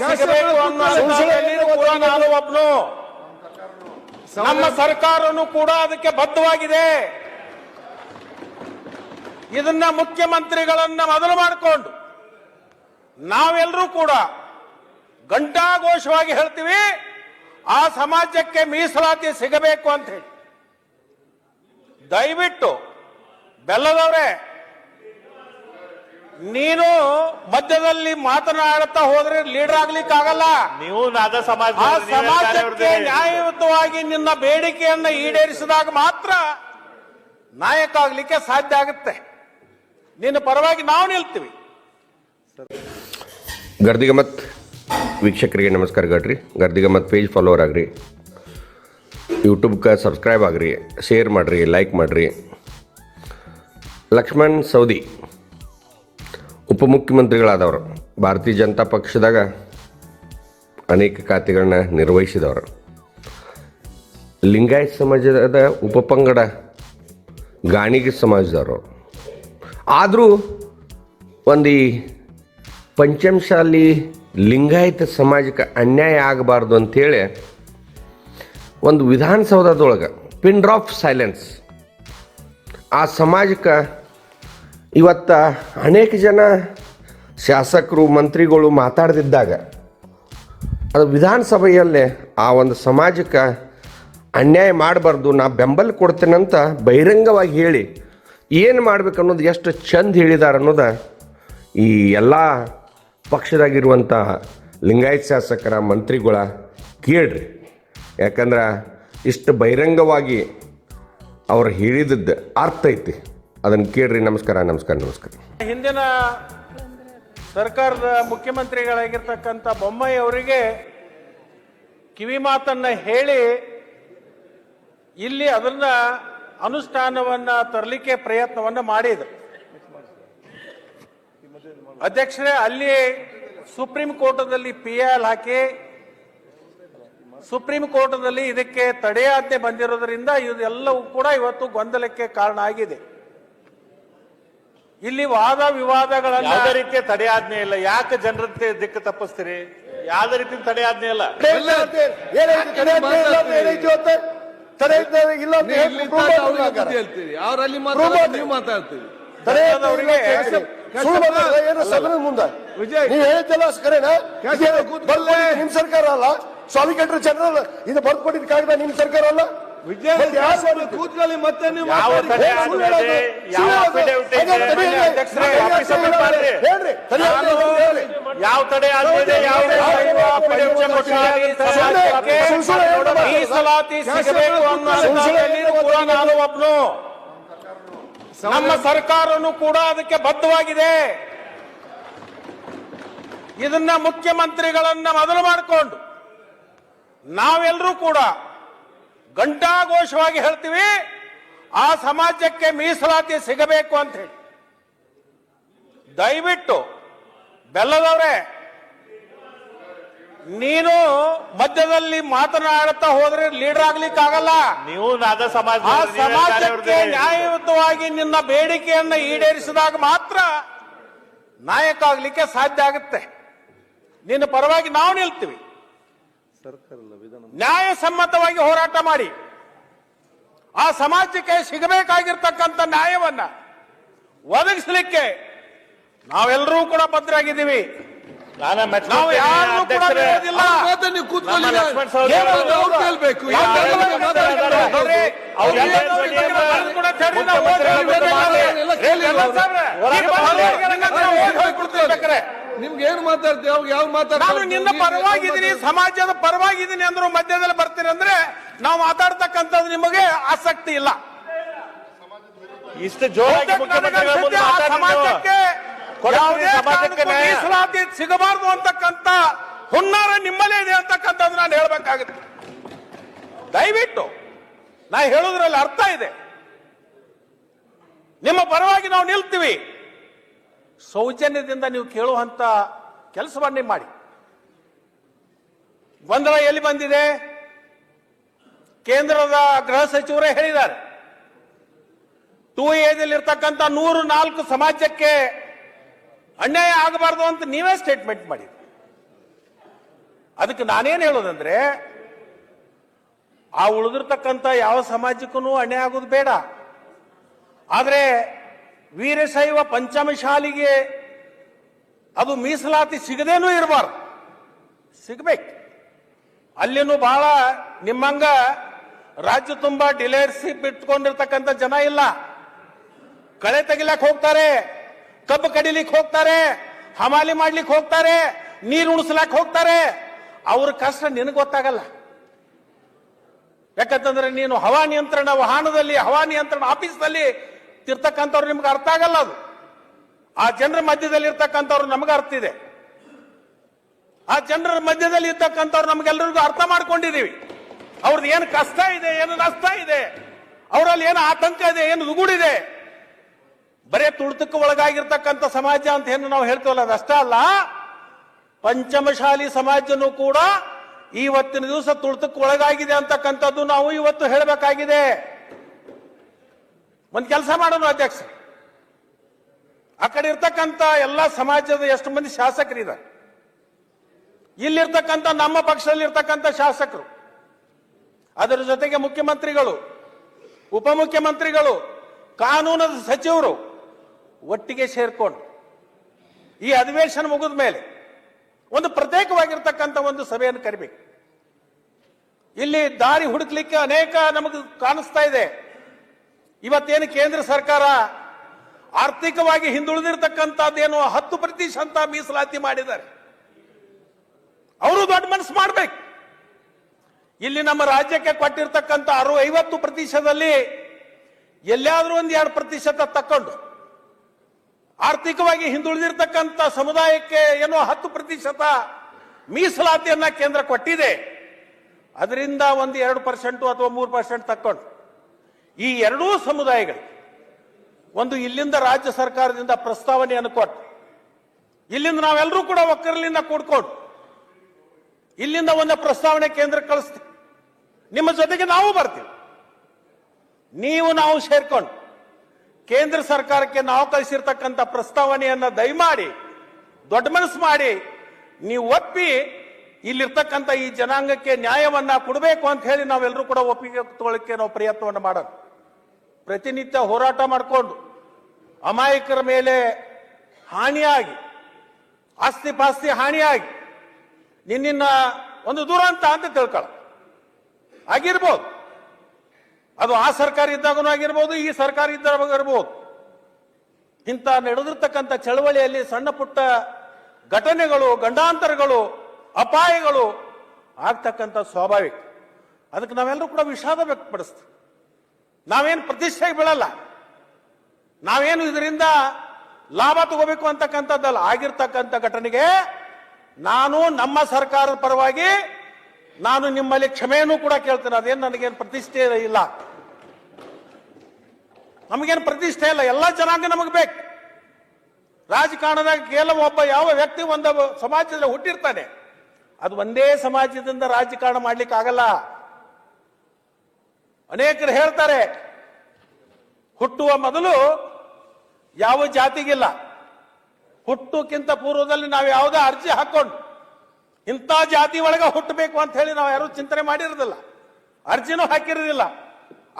ಸಿಗಬೇಕು ಅನ್ನೋ ನಾನು ಒಬ್ನು ನಮ್ಮ ಸರ್ಕಾರನು ಕೂಡ ಅದಕ್ಕೆ ಬದ್ಧವಾಗಿದೆ. ಇದನ್ನ ಮುಖ್ಯಮಂತ್ರಿಗಳನ್ನ ಮೊದಲು ಮಾಡಿಕೊಂಡು ನಾವೆಲ್ಲರೂ ಕೂಡ ಘಂಟಾಘೋಷವಾಗಿ ಹೇಳ್ತೀವಿ ಆ ಸಮಾಜಕ್ಕೆ ಮೀಸಲಾತಿ ಸಿಗಬೇಕು ಅಂತ ಹೇಳಿ. ದಯವಿಟ್ಟು ಬೆಲ್ಲದವ್ರೆ ನೀನು ಮಧ್ಯದಲ್ಲಿ ಮಾತನಾಡುತ್ತಾ ಹೋದ್ರೆ ಲೀಡರ್ ಆಗ್ಲಿಕ್ಕೆ ಆಗಲ್ಲ ನೀವು ನಾದ ಸಮಾಜ ಆ ಸಮಾಜಕ್ಕೆ ನ್ಯಾಯಯುತವಾಗಿ ನಿನ್ನ ಬೇಡಿಕೆಯನ್ನ ಈಡೇರಿಸಿದಾಗ ಮಾತ್ರ ನಾಯಕ ಆಗ್ಲಿಕ್ಕೆ ಸಾಧ್ಯ ಆಗುತ್ತೆ. ನಿನ್ನ ಪರವಾಗಿ ನಾವು ನಿಲ್ತೀವಿ. ಗರ್ದಿಗಮತ್ ವೀಕ್ಷಕರಿಗೆ ನಮಸ್ಕಾರ ಗಡ್ರಿ ಗರ್ದಿಗಮತ್ ಪೇಜ್ ಫಾಲೋವರ್ ಆಗ್ರಿ. ಯೂಟ್ಯೂಬ್ಗೆ ಸಬ್ಸ್ಕ್ರೈಬ್ ಆಗ್ರಿ. ಶೇರ್ ಮಾಡಿರಿ ಲೈಕ್ ಮಾಡಿರಿ. ಲಕ್ಷ್ಮಣ್ ಸೌದಿ. ಉಪಮುಖ್ಯಮಂತ್ರಿಗಳಾದವರು, ಭಾರತೀಯ ಜನತಾ ಪಕ್ಷದಾಗ ಅನೇಕ ಖಾತೆಗಳನ್ನ ನಿರ್ವಹಿಸಿದವರು. ಲಿಂಗಾಯತ್ ಸಮಾಜದ ಉಪಪಂಗಡ ಗಾಣಿಗೆ ಸಮಾಜದವರು. ಆದರೂ ಒಂದು ಈ ಪಂಚಮಶಾಲಿ ಲಿಂಗಾಯತ ಸಮಾಜಕ್ಕೆ ಅನ್ಯಾಯ ಆಗಬಾರ್ದು ಅಂಥೇಳಿ ಒಂದು ವಿಧಾನಸೌಧದೊಳಗೆ ಪಿನ್ ಡ್ರಾಪ್ ಸೈಲೆನ್ಸ್ ಆ ಸಮಾಜಕ್ಕೆ ಇವತ್ತು ಅನೇಕ ಜನ ಶಾಸಕರು, ಮಂತ್ರಿಗಳು ಮಾತಾಡ್ದಿದ್ದಾಗ ಅದು ವಿಧಾನಸಭೆಯಲ್ಲೇ ಆ ಒಂದು ಸಮಾಜಕ್ಕೆ ಅನ್ಯಾಯ ಮಾಡಬಾರ್ದು, ನಾ ಬೆಂಬಲ ಕೊಡ್ತೇನಂತ ಬಹಿರಂಗವಾಗಿ ಹೇಳಿ ಏನು ಮಾಡ್ಬೇಕು ಅನ್ನೋದು ಎಷ್ಟು ಚಂದ ಹೇಳಿದಾರೆ ಅನ್ನೋದು ಈ ಎಲ್ಲ ಪಕ್ಷದಾಗಿರುವಂಥ ಲಿಂಗಾಯತ್ ಶಾಸಕರ, ಮಂತ್ರಿಗಳ ಕೇಳ್ರಿ. ಯಾಕಂದ್ರೆ ಇಷ್ಟು ಬಹಿರಂಗವಾಗಿ ಅವ್ರು ಹೇಳಿದದ್ದು ಅರ್ಥ ಐತಿ. ಅದನ್ನು ಕೇಳ್ರಿ, ನಮಸ್ಕಾರ ನಮಸ್ಕಾರ ನಮಸ್ಕಾರ. ಹಿಂದಿನ ಸರ್ಕಾರದ ಮುಖ್ಯಮಂತ್ರಿಗಳಾಗಿರ್ತಕ್ಕಂಥ ಬೊಮ್ಮಾಯಿ ಅವರಿಗೆ ಕಿವಿ ಮಾತನ್ನ ಹೇಳಿ ಇಲ್ಲಿ ಅದನ್ನ ಅನುಷ್ಠಾನವನ್ನ ತರಲಿಕ್ಕೆ ಪ್ರಯತ್ನವನ್ನ ಮಾಡಿದ್ರು. ಅಧ್ಯಕ್ಷರೇ, ಅಲ್ಲಿ ಸುಪ್ರೀಂ ಕೋರ್ಟದಲ್ಲಿ ಪಿ ಎಲ್ ಹಾಕಿ, ಸುಪ್ರೀಂ ಕೋರ್ಟದಲ್ಲಿ ಇದಕ್ಕೆ ತಡೆಯಾಜ್ಞೆ ಬಂದಿರೋದ್ರಿಂದ ಇದೆಲ್ಲವೂ ಕೂಡ ಇವತ್ತು ಗೊಂದಲಕ್ಕೆ ಕಾರಣ ಆಗಿದೆ. ಇಲ್ಲಿ ವಾದ ವಿವಾದಗಳನ್ನ ಯಾವುದೇ ರೀತಿಯ ತಡೆ ಆಜ್ಞೆ ಇಲ್ಲ. ಯಾಕೆ ಜನರ ದಿಕ್ಕ ತಪ್ಪಿಸ್ತೀರಿ? ಯಾವುದೇ ರೀತಿ ತಡೆ ಆಜ್ಞೆ ಇಲ್ಲ. ಹೇಳ್ತೀರಿ. ಅವ್ರಲ್ಲಿ ನೀವು ಮಾತಾಡ್ತೀರಿ. ನಿಮ್ ಸರ್ಕಾರ ಅಲ್ಲ. ಸಾಲಿಕೇಟರ್ ಜನರಲ್ ಇದು ಬರ್ಕೊಟ್ಟಿದ್ದ ಕಾಗದ ನಿಮ್ ಸರ್ಕಾರ ಅಲ್ಲ. ಕೂತ್ಕೊಳ್ಳಿ ಮತ್ತೆ ಯಾವ ತಡೆ. ಮೀಸಲಾತಿ ಸಿಗಬೇಕು ಅನ್ನೋ ನಾನು ಒಬ್ನು. ನಮ್ಮ ಸರ್ಕಾರನು ಕೂಡ ಅದಕ್ಕೆ ಬದ್ಧವಾಗಿದೆ. ಇದನ್ನ ಮುಖ್ಯಮಂತ್ರಿಗಳನ್ನ ಮೊದಲು ಮಾಡಿಕೊಂಡು ನಾವೆಲ್ಲರೂ ಕೂಡ ಘಂಟಾಘೋಷವಾಗಿ ಹೇಳ್ತೀವಿ ಆ ಸಮಾಜಕ್ಕೆ ಮೀಸಲಾತಿ ಸಿಗಬೇಕು ಅಂತ ಹೇಳಿ. ದಯವಿಟ್ಟು ಬೆಲ್ಲದವ್ರೆ ನೀನು ಮಧ್ಯದಲ್ಲಿ ಮಾತನಾಡುತ್ತಾ ಹೋದ್ರೆ ಲೀಡರ್ ಆಗ್ಲಿಕ್ಕೆ ಆಗಲ್ಲ ನೀವು ನಾದ ಸಮಾಜ ಆ ಸಮಾಜಕ್ಕೆ ನ್ಯಾಯಯುತವಾಗಿ ನಿನ್ನ ಬೇಡಿಕೆಯನ್ನ ಈಡೇರಿಸಿದಾಗ ಮಾತ್ರ ನಾಯಕ ಆಗ್ಲಿಕ್ಕೆ ಸಾಧ್ಯ ಆಗುತ್ತೆ. ನಿನ್ನ ಪರವಾಗಿ ನಾವು ನಿಲ್ತೀವಿ. ನ್ಯಾಯಸಮ್ಮತವಾಗಿ ಹೋರಾಟ ಮಾಡಿ. ಆ ಸಮಾಜಕ್ಕೆ ಸಿಗಬೇಕಾಗಿರ್ತಕ್ಕಂಥ ನ್ಯಾಯವನ್ನ ಒದಗಿಸಲಿಕ್ಕೆ ನಾವೆಲ್ಲರೂ ಕೂಡ ಬದ್ಧರಾಗಿದ್ದೀವಿ ನಾವು ಯಾರು? ಕೂಡ ಬಿಡೋದಿಲ್ಲ. ಹೋರಾಟ ಈ ಮಾಡಿ. ಹೋಗ್ಬಿಡ್ತಿರ್ಬೇಕಾರೆ. ನಿಮ್ಗೆ ಏನು ಮಾತಾಡ್ತೀವಿ ಅವ್ರಿಗೆ ಯಾವ ಮಾತಾಡ್ತಾರೆ ನಾನು ನಿನ್ನ ಪರವಾಗಿದ್ದೀನಿ ಸಮಾಜದ ಪರವಾಗಿದ್ದೀನಿ ಅಂದ್ರು ಮಧ್ಯದಲ್ಲಿ ಬರ್ತೀನಿ ಅಂದ್ರೆ ನಾವು ಮಾತಾಡ್ತಕ್ಕಂಥದ್ದು ನಿಮಗೆ ಆಸಕ್ತಿ ಇಲ್ಲ. ಇಷ್ಟು ಜೋರಾಗಿ ಮುಖ್ಯಮಂತ್ರಿಗಳ ಮುಂದೆ ಆ ಸಮಾಜಕ್ಕೆ ಕೊಡಲಿ ಯಾವುದೇ ಸಮಾಜಕ್ಕೆ ಕಾರಣಕ್ಕೂ ನ್ಯಾಯ. ಮೀಸಲಾತಿ ಸಿಗಬಾರದು ಅಂತಕ್ಕಂಥ ಹುನ್ನಾರ ನಿಮ್ಮಲ್ಲೇ ಇದೆ ಅಂತಕ್ಕಂಥದ್ದು ನಾನು ಹೇಳ್ಬೇಕಾಗುತ್ತೆ. ದಯವಿಟ್ಟು ನಾ ಹೇಳೋದ್ರಲ್ಲಿ ಅರ್ಥ ಇದೆ. ನಿಮ್ಮ ಪರವಾಗಿ ನಾವು ನಿಲ್ತೀವಿ. ಸೌಜನ್ಯದಿಂದ ನೀವು ಕೇಳುವಂತ ಕೆಲಸವನ್ನೇ ಮಾಡಿ ಗೊಂದಲ ಎಲ್ಲಿ ಬಂದಿದೆ? ಕೇಂದ್ರದ ಗೃಹ ಸಚಿವರೇ ಹೇಳಿದ್ದಾರೆ. ಟೂ ಇರ್ತಕ್ಕಂಥ ನೂರು ನಾಲ್ಕು ಸಮಾಜಕ್ಕೆ ಅನ್ಯಾಯ ಆಗಬಾರ್ದು ಅಂತ ನೀವೇ ಸ್ಟೇಟ್ಮೆಂಟ್ ಮಾಡಿ ಅದಕ್ಕೆ ನಾನೇನು ಹೇಳೋದಂದ್ರೆ, ಆ ಉಳಿದಿರ್ತಕ್ಕಂಥ ಯಾವ ಸಮಾಜಕ್ಕೂ ಅನ್ಯಾಯ ಆಗೋದು ಬೇಡ. ಆದರೆ ವೀರಶೈವ ಪಂಚಮಶಾಲಿಗೆ ಅದು ಮೀಸಲಾತಿ ಸಿಗದೇನೂ ಇರಬಾರ್ದು. ಸಿಗಬೇಕು. ಅಲ್ಲಿನೂ ಬಹಳ ನಿಮ್ಮಂಗ ರಾಜ್ಯ ತುಂಬಾ ಡಿಲೇರ್ಸಿ ಇಟ್ಕೊಂಡಿರ್ತಕ್ಕಂಥ ಜನ ಇಲ್ಲ. ಕಳೆ ತೆಗಿಲಕ್ ಹೋಗ್ತಾರೆ, ಕಬ್ಬು ಕಡಿಲಿಕ್ಕೆ ಹೋಗ್ತಾರೆ, ಹಮಾಲಿ ಮಾಡ್ಲಿಕ್ಕೆ ಹೋಗ್ತಾರೆ, ನೀರು ಉಣಿಸ್ಲಾಕ್ ಹೋಗ್ತಾರೆ. ಅವ್ರ ಕಷ್ಟ ನಿನಗೆ ಗೊತ್ತಾಗಲ್ಲ. ಯಾಕಂತಂದ್ರೆ ನೀನು ಹವಾ ನಿಯಂತ್ರಣ, ವಾಹನದಲ್ಲಿ ಹವಾ ನಿಯಂತ್ರಣ, ಆಫೀಸ್ನಲ್ಲಿ ಇರ್ತಕ್ಕಂಥವ್ರು ನಿಮ್ಗೆ ಅರ್ಥ ಆಗಲ್ಲ ಅದು. ಆ ಜನರ ಮಧ್ಯದಲ್ಲಿ ಇರ್ತಕ್ಕಂಥವ್ರು ನಮಗೆ ಅರ್ಥ ಇದೆ. ಆ ಜನರ ಮಧ್ಯದಲ್ಲಿ ಇರ್ತಕ್ಕಂಥವ್ರು ನಮ್ಗೆಲ್ಲರಿಗೂ ಅರ್ಥ ಮಾಡ್ಕೊಂಡಿದ್ದೀವಿ ಅವ್ರದ್ದು ಏನು ಕಷ್ಟ ಇದೆ, ಏನು ನಷ್ಟ ಇದೆ, ಅವರಲ್ಲಿ ಏನು ಆತಂಕ ಇದೆ, ಏನು ದುಗುಡಿದೆ ಬರೇ ತುಳಿತಕ್ಕೆ ಒಳಗಾಗಿರ್ತಕ್ಕಂಥ ಸಮಾಜ ಅಂತ ಏನು ನಾವು ಹೇಳ್ತೀವಲ್ಲ ಅದಷ್ಟೇ ಅಲ್ಲ. ಪಂಚಮಶಾಲಿ ಸಮಾಜನೂ ಕೂಡ ಇವತ್ತಿನ ದಿವಸ ತುಳಿತಕ್ಕೆ ಒಳಗಾಗಿದೆ ಅಂತಕ್ಕಂಥದ್ದು ನಾವು ಇವತ್ತು ಹೇಳಬೇಕಾಗಿದೆ. ಒಂದು ಕೆಲಸ ಮಾಡೋಣ ಅಧ್ಯಕ್ಷ. ಆ ಕಡೆ ಇರ್ತಕ್ಕಂಥ ಎಲ್ಲ ಸಮಾಜದ ಎಷ್ಟು ಮಂದಿ ಶಾಸಕರಿದ್ದಾರೆ ಇಲ್ಲಿರ್ತಕ್ಕಂಥ ನಮ್ಮ ಪಕ್ಷದಲ್ಲಿ ಇರ್ತಕ್ಕಂಥ ಶಾಸಕರು, ಅದರ ಜೊತೆಗೆ ಮುಖ್ಯಮಂತ್ರಿಗಳು, ಉಪಮುಖ್ಯಮಂತ್ರಿಗಳು, ಕಾನೂನದ ಸಚಿವರು ಒಟ್ಟಿಗೆ ಸೇರ್ಕೊಂಡು ಈ ಅಧಿವೇಶನ ಮುಗಿದ ಮೇಲೆ ಒಂದು ಪ್ರತ್ಯೇಕವಾಗಿರ್ತಕ್ಕಂಥ ಒಂದು ಸಭೆಯನ್ನು ಕರಿಬೇಕು. ಇಲ್ಲಿ ದಾರಿ ಹುಡುಕ್ಲಿಕ್ಕೆ ಅನೇಕ ನಮಗೆ ಕಾಣಿಸ್ತಾ ಇದೆ. ಇವತ್ತೇನು ಕೇಂದ್ರ ಸರ್ಕಾರ ಆರ್ಥಿಕವಾಗಿ ಹಿಂದುಳಿದಿರ್ತಕ್ಕಂಥದ್ದೇನು ಹತ್ತು ಪ್ರತಿಶತ ಮೀಸಲಾತಿ ಮಾಡಿದ್ದಾರೆ. ಅವರು ದೊಡ್ಡ ಮನಸ್ಸು ಮಾಡ್ಬೇಕು. ಇಲ್ಲಿ ನಮ್ಮ ರಾಜ್ಯಕ್ಕೆ ಕೊಟ್ಟಿರ್ತಕ್ಕಂಥ ಅರು ಐವತ್ತು ಪ್ರತಿಶತದಲ್ಲಿ ಎಲ್ಲಾದ್ರೂ ಒಂದು ಎರಡು ಪ್ರತಿಶತ ತಕ್ಕೊಂಡು ಆರ್ಥಿಕವಾಗಿ ಹಿಂದುಳಿದಿರ್ತಕ್ಕಂಥ ಸಮುದಾಯಕ್ಕೆ ಏನೋ ಹತ್ತು ಪ್ರತಿಶತ ಮೀಸಲಾತಿಯನ್ನ ಕೇಂದ್ರ ಕೊಟ್ಟಿದೆ. ಅದರಿಂದ ಒಂದು ಎರಡು ಪರ್ಸೆಂಟ್ ಅಥವಾ ಮೂರು ಪರ್ಸೆಂಟ್ ತಕ್ಕೊಂಡು ಈ ಎರಡೂ ಸಮುದಾಯಗಳು, ಒಂದು ಇಲ್ಲಿಂದ ರಾಜ್ಯ ಸರ್ಕಾರದಿಂದ ಪ್ರಸ್ತಾವನೆಯನ್ನು ಕೊಟ್ಟು ಇಲ್ಲಿಂದ ನಾವೆಲ್ಲರೂ ಕೂಡ ಒಕ್ಕರಲಿಂದ ಕೂಡ್ಕೊಂಡು, ಇಲ್ಲಿಂದ ಒಂದು ಪ್ರಸ್ತಾವನೆ ಕೇಂದ್ರ ಕಳಿಸ್ತೀವಿ. ನಿಮ್ಮ ಜೊತೆಗೆ ನಾವು ಬರ್ತೀವಿ. ನೀವು ನಾವು ಸೇರ್ಕೊಂಡು, ಕೇಂದ್ರ ಸರ್ಕಾರಕ್ಕೆ ನಾವು ಕಳಿಸಿರ್ತಕ್ಕಂಥ ಪ್ರಸ್ತಾವನೆಯನ್ನು ದಯಮಾಡಿ, ದೊಡ್ಡ ಮನಸ್ಸು ಮಾಡಿ, ನೀವು ಒಪ್ಪಿ, ಇಲ್ಲಿರ್ತಕ್ಕಂಥ ಈ ಜನಾಂಗಕ್ಕೆ ನ್ಯಾಯವನ್ನ ಕೊಡಬೇಕು ಅಂತ ಹೇಳಿ ನಾವೆಲ್ಲರೂ ಕೂಡ ಒಪ್ಪಿಗೆ ತಗೊಳ್ಳಕ್ಕೆ ನಾವು ಪ್ರಯತ್ನವನ್ನು ಮಾಡೋಣ ಪ್ರತಿನಿತ್ಯ ಹೋರಾಟ ಮಾಡಿಕೊಂಡು ಅಮಾಯಕರ ಮೇಲೆ ಹಾನಿಯಾಗಿ, ಆಸ್ತಿ ಪಾಸ್ತಿ ಹಾನಿಯಾಗಿ ನಿನ್ನ ಒಂದು ದುರಂತ ಅಂತ ತಿಳ್ಕೊಳ್ಳ ಆಗಿರ್ಬೋದು. ಅದು ಆ ಸರ್ಕಾರ ಇದ್ದಾಗೂ ಆಗಿರ್ಬೋದು, ಈ ಸರ್ಕಾರ ಇದ್ದಾಗ ಇರ್ಬೋದು. ಇಂಥ ನಡೆದಿರ್ತಕ್ಕಂಥ ಚಳವಳಿಯಲ್ಲಿ ಸಣ್ಣ ಪುಟ್ಟ ಘಟನೆಗಳು, ಗಂಡಾಂತರಗಳು, ಅಪಾಯಗಳು ಆಗ್ತಕ್ಕಂಥ ಸ್ವಾಭಾವಿಕ. ಅದಕ್ಕೆ ನಾವೆಲ್ಲರೂ ಕೂಡ ವಿಷಾದ ವ್ಯಕ್ತಪಡಿಸ್ತೀವಿ. ನಾವೇನು ಪ್ರತಿಷ್ಠೆಗೆ ಬೀಳಲ್ಲ. ನಾವೇನು ಇದರಿಂದ ಲಾಭ ತಗೋಬೇಕು ಅಂತಕ್ಕಂಥದ್ದಲ್ಲ. ಆಗಿರ್ತಕ್ಕಂಥ ಘಟನೆಗೆ ನಾನು ನಮ್ಮ ಸರ್ಕಾರದ ಪರವಾಗಿ ನಾನು ನಿಮ್ಮಲ್ಲಿ ಕ್ಷಮೆಯನ್ನು ಕೂಡ ಕೇಳ್ತೇನೆ. ಅದೇನು ನನಗೇನು ಪ್ರತಿಷ್ಠೆ ಇಲ್ಲ. ನಮಗೇನು ಪ್ರತಿಷ್ಠೆ ಇಲ್ಲ. ಎಲ್ಲ ಜನಾಂಗ ನಮಗೆ ಬೇಕು. ರಾಜಕಾರಣದಾಗ ಕೇವಲ ಒಬ್ಬ ಯಾವ ವ್ಯಕ್ತಿ ಒಂದು ಸಮಾಜದಲ್ಲಿ ಹುಟ್ಟಿರ್ತಾನೆ. ಅದು ಒಂದೇ ಸಮಾಜದಿಂದ ರಾಜಕಾರಣ ಮಾಡ್ಲಿಕ್ಕೆ ಆಗಲ್ಲ ಅನೇಕರು ಹೇಳ್ತಾರೆ, ಹುಟ್ಟುವ ಮೊದಲು ಯಾವ ಜಾತಿಗಿಲ್ಲ. ಹುಟ್ಟುಕ್ಕಿಂತ ಪೂರ್ವದಲ್ಲಿ ನಾವು ಯಾವುದೇ ಅರ್ಜಿ ಹಾಕೊಂಡು ಇಂಥ ಜಾತಿ ಒಳಗೆ ಹುಟ್ಟಬೇಕು ಅಂತ ಹೇಳಿ ನಾವು ಯಾರು ಚಿಂತನೆ ಮಾಡಿರೋದಿಲ್ಲ. ಅರ್ಜಿನೂ ಹಾಕಿರೋದಿಲ್ಲ.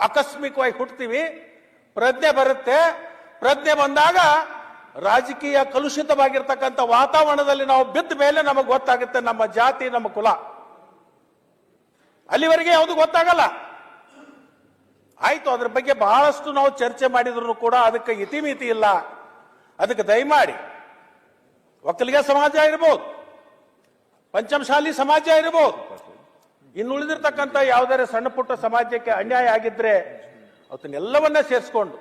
ಆಕಸ್ಮಿಕವಾಗಿ ಹುಟ್ಟುತ್ತೀವಿ ಪ್ರಜ್ಞೆ ಬರುತ್ತೆ. ಪ್ರಜ್ಞೆ ಬಂದಾಗ ರಾಜಕೀಯ ಕಲುಷಿತವಾಗಿರ್ತಕ್ಕಂಥ ವಾತಾವರಣದಲ್ಲಿ ನಾವು ಬಿದ್ದ ಮೇಲೆ ನಮಗೆ ಗೊತ್ತಾಗುತ್ತೆ ನಮ್ಮ ಜಾತಿ, ನಮ್ಮ ಕುಲ. ಅಲ್ಲಿವರೆಗೆ ಯಾವುದು ಗೊತ್ತಾಗಲ್ಲ. ಆಯ್ತು, ಅದ್ರ ಬಗ್ಗೆ ಬಹಳಷ್ಟು ನಾವು ಚರ್ಚೆ ಮಾಡಿದ್ರು ಕೂಡ ಅದಕ್ಕೆ ಇತಿಮಿತಿ ಇಲ್ಲ. ಅದಕ್ಕೆ ದಯಮಾಡಿ, ಒಕ್ಕಲಿಗ ಸಮಾಜ ಇರ್ಬೋದು ಪಂಚಮಶಾಲಿ ಸಮಾಜ ಇರ್ಬೋದು ಇನ್ನುಳಿದಿರ್ತಕ್ಕಂಥ ಯಾವುದಾದ್ರೆ ಸಣ್ಣ ಪುಟ್ಟ ಸಮಾಜಕ್ಕೆ ಅನ್ಯಾಯ ಆಗಿದ್ರೆ ಅದನ್ನೆಲ್ಲವನ್ನ ಸೇರಿಸ್ಕೊಂಡು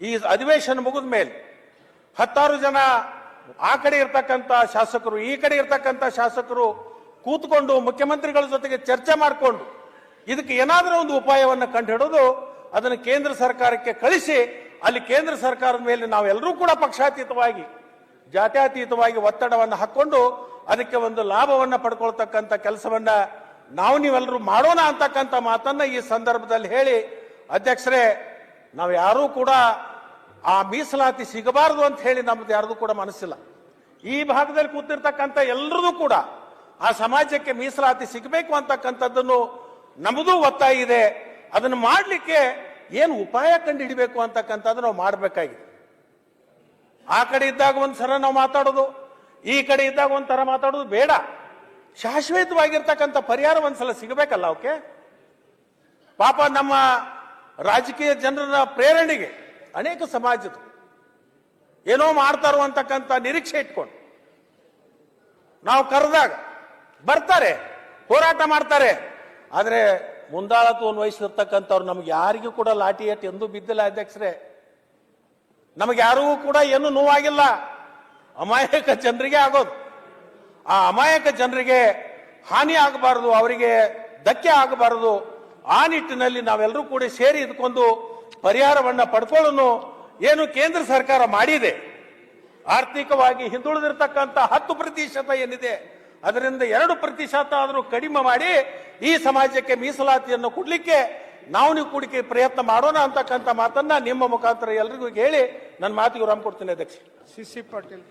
ಈ ಅಧಿವೇಶನ ಮುಗಿದ ಮೇಲೆ ಹತ್ತಾರು ಜನ ಆ ಕಡೆ ಇರ್ತಕ್ಕಂಥ ಶಾಸಕರು, ಈ ಕಡೆ ಇರ್ತಕ್ಕಂಥ ಶಾಸಕರು ಕೂತ್ಕೊಂಡು ಮುಖ್ಯಮಂತ್ರಿಗಳ ಜೊತೆಗೆ ಚರ್ಚೆ ಮಾಡಿಕೊಂಡು ಇದಕ್ಕೆ ಏನಾದರೂ ಒಂದು ಉಪಾಯವನ್ನು ಕಂಡುಹಿಡಿದು ಅದನ್ನು ಕೇಂದ್ರ ಸರ್ಕಾರಕ್ಕೆ ಕಳಿಸಿ, ಅಲ್ಲಿ ಕೇಂದ್ರ ಸರ್ಕಾರದ ಮೇಲೆ ನಾವೆಲ್ಲರೂ ಕೂಡ ಪಕ್ಷಾತೀತವಾಗಿ, ಜಾತ್ಯಾತೀತವಾಗಿ ಒತ್ತಡವನ್ನು ಹಾಕ್ಕೊಂಡು ಅದಕ್ಕೆ ಒಂದು ಲಾಭವನ್ನು ಪಡ್ಕೊಳ್ತಕ್ಕಂಥ ಕೆಲಸವನ್ನ ನಾವು ನೀವೆಲ್ಲರೂ ಮಾಡೋಣ ಅಂತಕ್ಕಂಥ ಮಾತನ್ನ ಈ ಸಂದರ್ಭದಲ್ಲಿ ಹೇಳಿ, ಅಧ್ಯಕ್ಷರೇ, ನಾವು ಯಾರೂ ಕೂಡ ಆ ಮೀಸಲಾತಿ ಸಿಗಬಾರದು ಅಂತ ಹೇಳಿ ನಮ್ದು ಯಾರ್ದು ಕೂಡ ಮನಸ್ಸಿಲ್ಲ. ಈ ಭಾಗದಲ್ಲಿ ಕೂತಿರ್ತಕ್ಕಂಥ ಎಲ್ಲರದು ಕೂಡ ಆ ಸಮಾಜಕ್ಕೆ ಮೀಸಲಾತಿ ಸಿಗಬೇಕು ಅಂತಕ್ಕಂಥದ್ದನ್ನು ನಮ್ಮದು ಒತ್ತಾಯ ಇದೆ. ಅದನ್ನು ಮಾಡಲಿಕ್ಕೆ ಏನು ಉಪಾಯ ಕಂಡು ಹಿಡಿಬೇಕು ಅಂತಕ್ಕಂಥದ್ದು ನಾವು ಮಾಡಬೇಕಾಗಿದೆ. ಆ ಕಡೆ ಇದ್ದಾಗ ಒಂದು ಸರ ನಾವು ಮಾತಾಡೋದು, ಈ ಕಡೆ ಇದ್ದಾಗ ಒಂಥರ ಮಾತಾಡೋದು ಬೇಡ. ಶಾಶ್ವತವಾಗಿರ್ತಕ್ಕಂಥ ಪರಿಹಾರ ಒಂದ್ಸಲ ಸಿಗಬೇಕಲ್ಲ ಅವಕ್ಕೆ ಪಾಪ ನಮ್ಮ ರಾಜಕೀಯ ಜನರ ಪ್ರೇರಣೆಗೆ ಅನೇಕ ಸಮಾಜದ ಏನೋ ಮಾಡ್ತಾರೋ ಅಂತಕ್ಕಂಥ ನಿರೀಕ್ಷೆ ಇಟ್ಕೊಂಡು ನಾವು ಕರೆದಾಗ ಬರ್ತಾರೆ, ಹೋರಾಟ ಮಾಡ್ತಾರೆ. ಆದರೆ ಮುಂದಾಳತ್ವವನ್ನು ವಹಿಸಿರ್ತಕ್ಕಂಥವ್ರು ನಮ್ಗೆ ಯಾರಿಗೂ ಕೂಡ ಲಾಠಿ ಏಟ್ ಎಂದೂ ಬಿದ್ದಿಲ್ಲ ಅಧ್ಯಕ್ಷರೇ. ನಮಗೆ ಯಾರಿಗೂ ಕೂಡ ಏನು ನೋವಾಗಿಲ್ಲ. ಅಮಾಯಕ ಜನರಿಗೆ ಆಗೋದು. ಆ ಅಮಾಯಕ ಜನರಿಗೆ ಹಾನಿ ಆಗಬಾರದು, ಅವರಿಗೆ ಧಕ್ಕೆ ಆಗಬಾರದು. ಆ ನಿಟ್ಟಿನಲ್ಲಿ ನಾವೆಲ್ಲರೂ ಕೂಡ ಸೇರಿ ಇದ್ಕೊಂಡು ಪರಿಹಾರವನ್ನ ಪಡ್ಕೊಳ್ಳೋನು ಏನು ಕೇಂದ್ರ ಸರ್ಕಾರ ಮಾಡಿದೆ. ಆರ್ಥಿಕವಾಗಿ ಹಿಂದುಳಿದಿರ್ತಕ್ಕಂಥ ಹತ್ತು ಪ್ರತಿಶತ ಏನಿದೆ ಅದರಿಂದ ಎರಡು ಪ್ರತಿಶತ ಆದರೂ ಕಡಿಮೆ ಮಾಡಿ ಈ ಸಮಾಜಕ್ಕೆ ಮೀಸಲಾತಿಯನ್ನು ಕೊಡಲಿಕ್ಕೆ ನಾವು ನೀವು ಕೂಡಿಕೆ ಪ್ರಯತ್ನ ಮಾಡೋಣ ಅಂತಕ್ಕಂಥ ಮಾತನ್ನ ನಿಮ್ಮ ಮುಖಾಂತರ ಎಲ್ರಿಗೂ ಹೇಳಿ ನನ್ನ ಮಾತಿಗೆ ರಾಮ್ ಕೊಡ್ತೀನಿ ಅಧ್ಯಕ್ಷ. C C Patil.